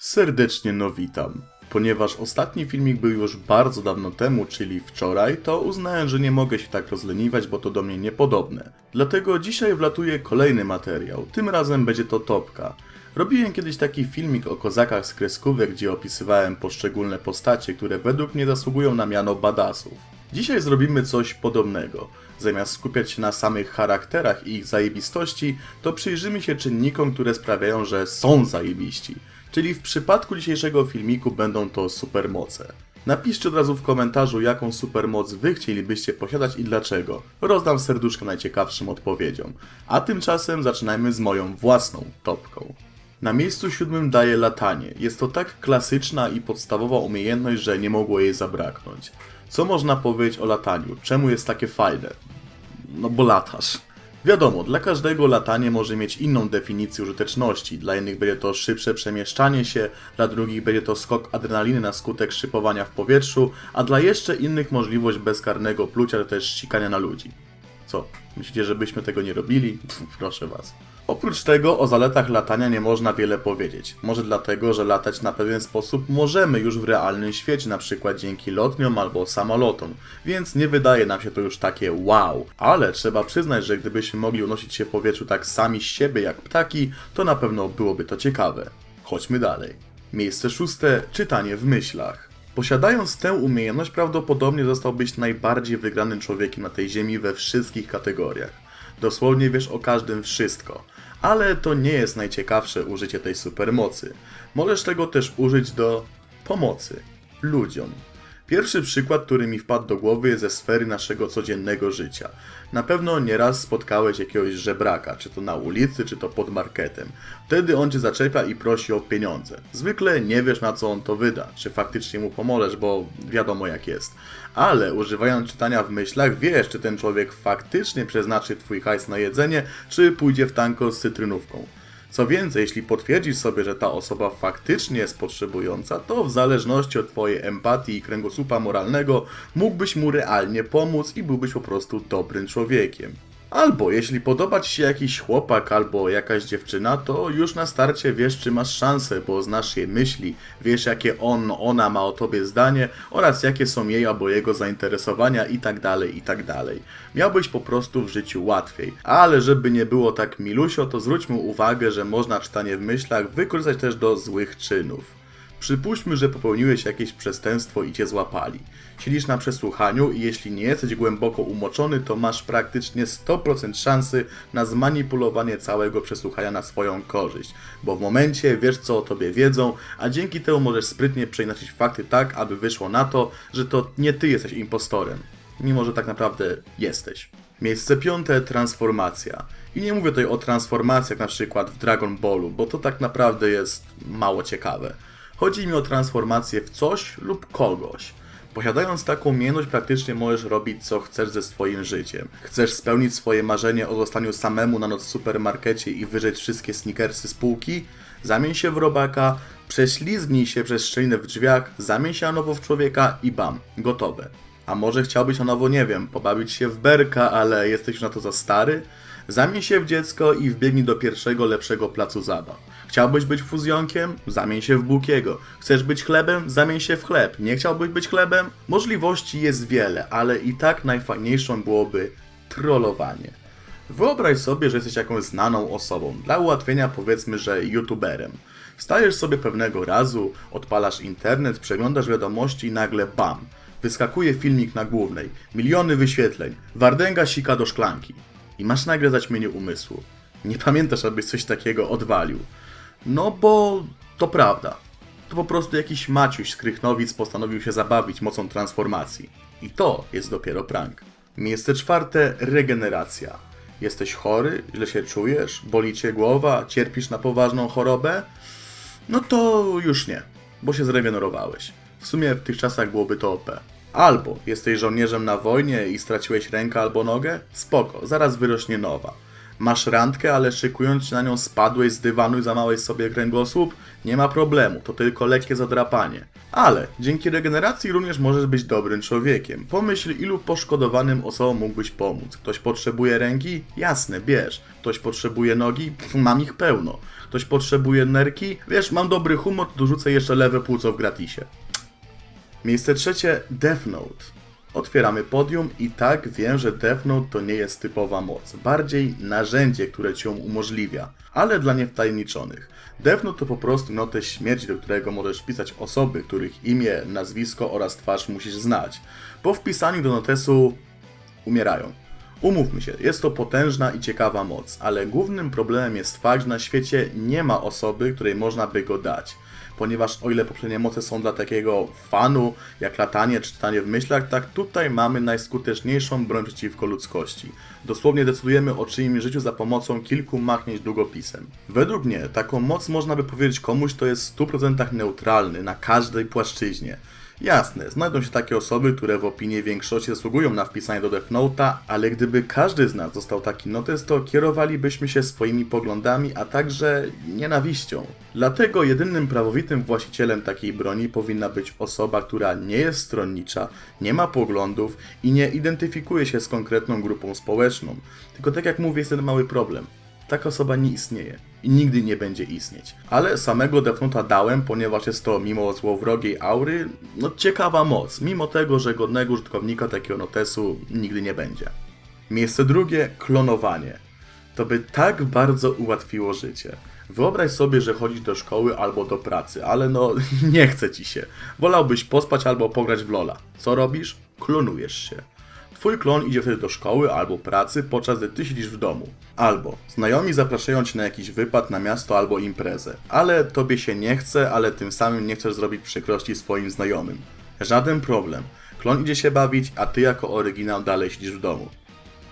Serdecznie no witam. Ponieważ ostatni filmik był już bardzo dawno temu, czyli wczoraj, to uznałem, że nie mogę się tak rozleniwać, bo to do mnie niepodobne. Dlatego dzisiaj wlatuje kolejny materiał. Tym razem będzie to topka. Robiłem kiedyś taki filmik o kozakach z kreskówek, gdzie opisywałem poszczególne postacie, które według mnie zasługują na miano badasów. Dzisiaj zrobimy coś podobnego. Zamiast skupiać się na samych charakterach i ich zajebistości, to przyjrzymy się czynnikom, które sprawiają, że są zajebiści. Czyli w przypadku dzisiejszego filmiku będą to supermoce. Napiszcie od razu w komentarzu, jaką supermoc wy chcielibyście posiadać i dlaczego. Rozdam serduszko najciekawszym odpowiedziom. A tymczasem zaczynajmy z moją własną topką. Na miejscu siódmym daję latanie. Jest to tak klasyczna i podstawowa umiejętność, że nie mogło jej zabraknąć. Co można powiedzieć o lataniu? Czemu jest takie fajne? No bo latasz. Wiadomo, dla każdego latanie może mieć inną definicję użyteczności. Dla jednych będzie to szybsze przemieszczanie się, dla drugich będzie to skok adrenaliny na skutek szypowania w powietrzu, a dla jeszcze innych możliwość bezkarnego plucia, czy też ścikania na ludzi. Co? Myślicie, żebyśmy tego nie robili? Pff, proszę was. Oprócz tego o zaletach latania nie można wiele powiedzieć. Może dlatego, że latać na pewien sposób możemy już w realnym świecie, na przykład dzięki lotniom albo samolotom, więc nie wydaje nam się to już takie wow. Ale trzeba przyznać, że gdybyśmy mogli unosić się w powietrzu tak sami z siebie jak ptaki, to na pewno byłoby to ciekawe. Chodźmy dalej. Miejsce szóste czytanie w myślach. Posiadając tę umiejętność, prawdopodobnie zostałbyś najbardziej wygranym człowiekiem na tej ziemi we wszystkich kategoriach. Dosłownie wiesz o każdym wszystko. Ale to nie jest najciekawsze użycie tej supermocy. Możesz tego też użyć do pomocy ludziom. Pierwszy przykład, który mi wpadł do głowy jest ze sfery naszego codziennego życia. Na pewno nieraz spotkałeś jakiegoś żebraka, czy to na ulicy, czy to pod marketem. Wtedy on cię zaczepia i prosi o pieniądze. Zwykle nie wiesz na co on to wyda, czy faktycznie mu pomożesz, bo wiadomo jak jest. Ale używając czytania w myślach, wiesz, czy ten człowiek faktycznie przeznaczy twój hajs na jedzenie, czy pójdzie w tanko z cytrynówką. Co więcej, jeśli potwierdzisz sobie, że ta osoba faktycznie jest potrzebująca, to w zależności od Twojej empatii i kręgosłupa moralnego mógłbyś mu realnie pomóc i byłbyś po prostu dobrym człowiekiem. Albo jeśli podoba Ci się jakiś chłopak albo jakaś dziewczyna, to już na starcie wiesz, czy masz szansę, bo znasz jej myśli, wiesz, jakie on, ona ma o Tobie zdanie oraz jakie są jej albo jego zainteresowania i tak dalej, i tak. Miałbyś po prostu w życiu łatwiej. Ale żeby nie było tak milusio, to zwróćmy uwagę, że można czytanie w myślach wykorzystać też do złych czynów. Przypuśćmy, że popełniłeś jakieś przestępstwo i cię złapali. Siedzisz na przesłuchaniu i jeśli nie jesteś głęboko umoczony, to masz praktycznie 100% szansy na zmanipulowanie całego przesłuchania na swoją korzyść. Bo w momencie wiesz co o tobie wiedzą, a dzięki temu możesz sprytnie przeinaczyć fakty tak, aby wyszło na to, że to nie ty jesteś impostorem. Mimo, że tak naprawdę jesteś. Miejsce piąte transformacja. I nie mówię tutaj o transformacjach na przykład w Dragon Ballu, bo to tak naprawdę jest mało ciekawe. Chodzi mi o transformację w coś lub kogoś. Posiadając taką umiejętność, praktycznie możesz robić co chcesz ze swoim życiem. Chcesz spełnić swoje marzenie o zostaniu samemu na noc w supermarkecie i wyrzeć wszystkie sneakersy z półki? Zamień się w robaka, prześlizgnij się przez szczelinę w drzwiach, zamień się na nowo w człowieka i bam, gotowe. A może chciałbyś na nowo, nie wiem, pobawić się w berka, ale jesteś już na to za stary? Zamień się w dziecko i wbiegnij do pierwszego lepszego placu zabaw. Chciałbyś być fuzjonkiem? Zamień się w Bukiego. Chcesz być chlebem? Zamień się w chleb. Nie chciałbyś być chlebem? Możliwości jest wiele, ale i tak najfajniejszą byłoby trollowanie. Wyobraź sobie, że jesteś jakąś znaną osobą. Dla ułatwienia powiedzmy, że youtuberem. Wstajesz sobie pewnego razu, odpalasz internet, przeglądasz wiadomości i nagle bam! Wyskakuje filmik na głównej. Miliony wyświetleń. Wardęga sika do szklanki. I masz nagle zaćmienie umysłu. Nie pamiętasz, abyś coś takiego odwalił. No bo to prawda. To po prostu jakiś Maciuś z Krychnowic postanowił się zabawić mocą transformacji. I to jest dopiero prank. Miejsce czwarte regeneracja. Jesteś chory, źle się czujesz, boli cię głowa, cierpisz na poważną chorobę? No to już nie, bo się zregenerowałeś. W sumie w tych czasach byłoby to OP. Albo jesteś żołnierzem na wojnie i straciłeś rękę albo nogę? Spoko, zaraz wyrośnie nowa. Masz randkę, ale szykując się na nią spadłeś z dywanu i zamałeś sobie kręgosłup? Nie ma problemu, to tylko lekkie zadrapanie. Ale dzięki regeneracji również możesz być dobrym człowiekiem. Pomyśl, ilu poszkodowanym osobom mógłbyś pomóc. Ktoś potrzebuje ręki? Jasne, bierz. Ktoś potrzebuje nogi? Pff, mam ich pełno. Ktoś potrzebuje nerki? Wiesz, mam dobry humor, dorzucę jeszcze lewe płuco w gratisie. Miejsce trzecie Death Note. Otwieramy podium i tak wiem, że Death Note to nie jest typowa moc, bardziej narzędzie, które ci ją umożliwia, ale dla niewtajemniczonych. Death Note to po prostu notę śmierci, do którego możesz wpisać osoby, których imię, nazwisko oraz twarz musisz znać. Po wpisaniu do notesu umierają. Umówmy się, jest to potężna i ciekawa moc, ale głównym problemem jest fakt, że na świecie nie ma osoby, której można by go dać. Ponieważ o ile poprzednie moce są dla takiego fanu, jak latanie czy czytanie w myślach, tak tutaj mamy najskuteczniejszą broń przeciwko ludzkości. Dosłownie decydujemy o czyimś życiu za pomocą kilku machnięć długopisem. Według mnie taką moc można by powiedzieć komuś, kto jest w 100% neutralny na każdej płaszczyźnie. Jasne, znajdą się takie osoby, które w opinii większości zasługują na wpisanie do Death Note'a, ale gdyby każdy z nas dostał taki notes, to kierowalibyśmy się swoimi poglądami, a także nienawiścią. Dlatego jedynym prawowitym właścicielem takiej broni powinna być osoba, która nie jest stronnicza, nie ma poglądów i nie identyfikuje się z konkretną grupą społeczną. Tylko tak jak mówię, jest ten mały problem taka osoba nie istnieje i nigdy nie będzie istnieć. Ale samego Death Note'a dałem, ponieważ jest to mimo złowrogiej aury, no ciekawa moc, mimo tego, że godnego użytkownika takiego notesu nigdy nie będzie. Miejsce drugie, klonowanie. To by tak bardzo ułatwiło życie. Wyobraź sobie, że chodzisz do szkoły albo do pracy, ale no nie chce ci się. Wolałbyś pospać albo pograć w Lola. Co robisz? Klonujesz się. Twój klon idzie wtedy do szkoły albo pracy, podczas gdy ty siedzisz w domu. Albo znajomi zapraszają cię na jakiś wypad na miasto albo imprezę, ale tobie się nie chce, ale tym samym nie chcesz zrobić przykrości swoim znajomym. Żaden problem. Klon idzie się bawić, a ty jako oryginał dalej siedzisz w domu.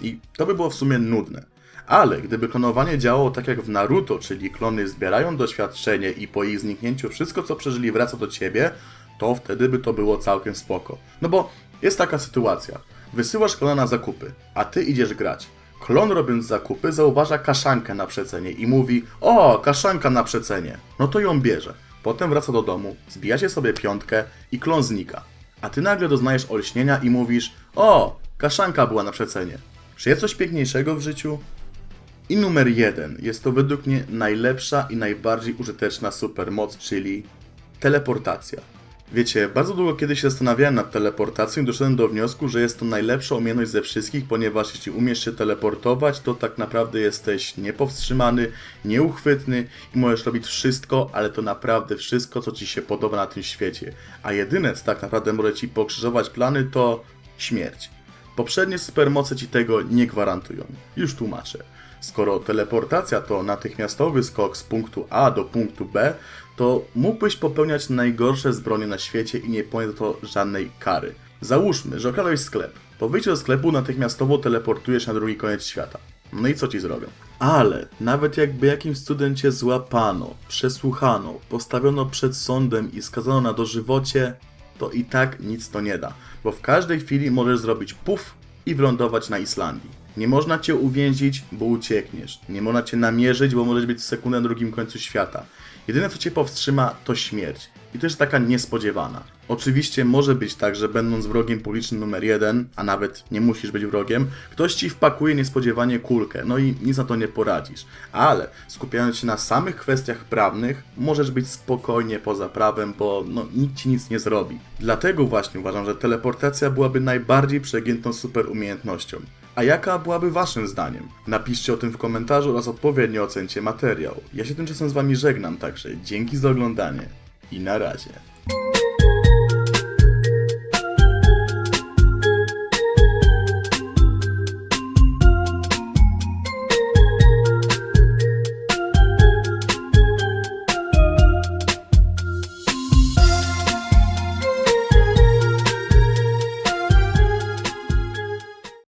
I to by było w sumie nudne. Ale gdyby klonowanie działało tak jak w Naruto, czyli klony zbierają doświadczenie i po ich zniknięciu wszystko co przeżyli wraca do ciebie, to wtedy by to było całkiem spoko. No bo jest taka sytuacja. Wysyłasz klona na zakupy, a ty idziesz grać. Klon robiąc zakupy zauważa kaszankę na przecenie i mówi O, kaszanka na przecenie. No to ją bierze. Potem wraca do domu, zbijacie sobie piątkę i klon znika. A ty nagle doznajesz olśnienia i mówisz O, kaszanka była na przecenie. Czy jest coś piękniejszego w życiu? I numer jeden. Jest to według mnie najlepsza i najbardziej użyteczna supermoc, czyli teleportacja. Wiecie, bardzo długo kiedy się zastanawiałem nad teleportacją i doszedłem do wniosku, że jest to najlepsza umiejętność ze wszystkich, ponieważ jeśli umiesz się teleportować, to tak naprawdę jesteś niepowstrzymany, nieuchwytny i możesz robić wszystko, ale to naprawdę wszystko, co ci się podoba na tym świecie. A jedyne, co tak naprawdę może ci pokrzyżować plany, to śmierć. Poprzednie supermoce ci tego nie gwarantują. Już tłumaczę. Skoro teleportacja to natychmiastowy skok z punktu A do punktu B, to mógłbyś popełniać najgorsze zbrodnie na świecie i nie ponieść to żadnej kary. Załóżmy, że okradłeś sklep. Po wyjściu do sklepu natychmiastowo teleportujesz na drugi koniec świata. No i co ci zrobią? Ale nawet jakby jakimś cudem cię złapano, przesłuchano, postawiono przed sądem i skazano na dożywocie, to i tak nic to nie da, bo w każdej chwili możesz zrobić puf i wylądować na Islandii. Nie można cię uwięzić, bo uciekniesz. Nie można cię namierzyć, bo możesz być sekundę na drugim końcu świata. Jedyne co cię powstrzyma to śmierć. I to jest taka niespodziewana. Oczywiście może być tak, że będąc wrogiem publicznym numer jeden, a nawet nie musisz być wrogiem, ktoś ci wpakuje niespodziewanie kulkę, no i nic na to nie poradzisz. Ale skupiając się na samych kwestiach prawnych, możesz być spokojnie poza prawem, bo no, nikt ci nic nie zrobi. Dlatego właśnie uważam, że teleportacja byłaby najbardziej przegiętą super umiejętnością. A jaka byłaby waszym zdaniem? Napiszcie o tym w komentarzu oraz odpowiednio ocencie materiał. Ja się tymczasem z wami żegnam, także dzięki za oglądanie i na razie.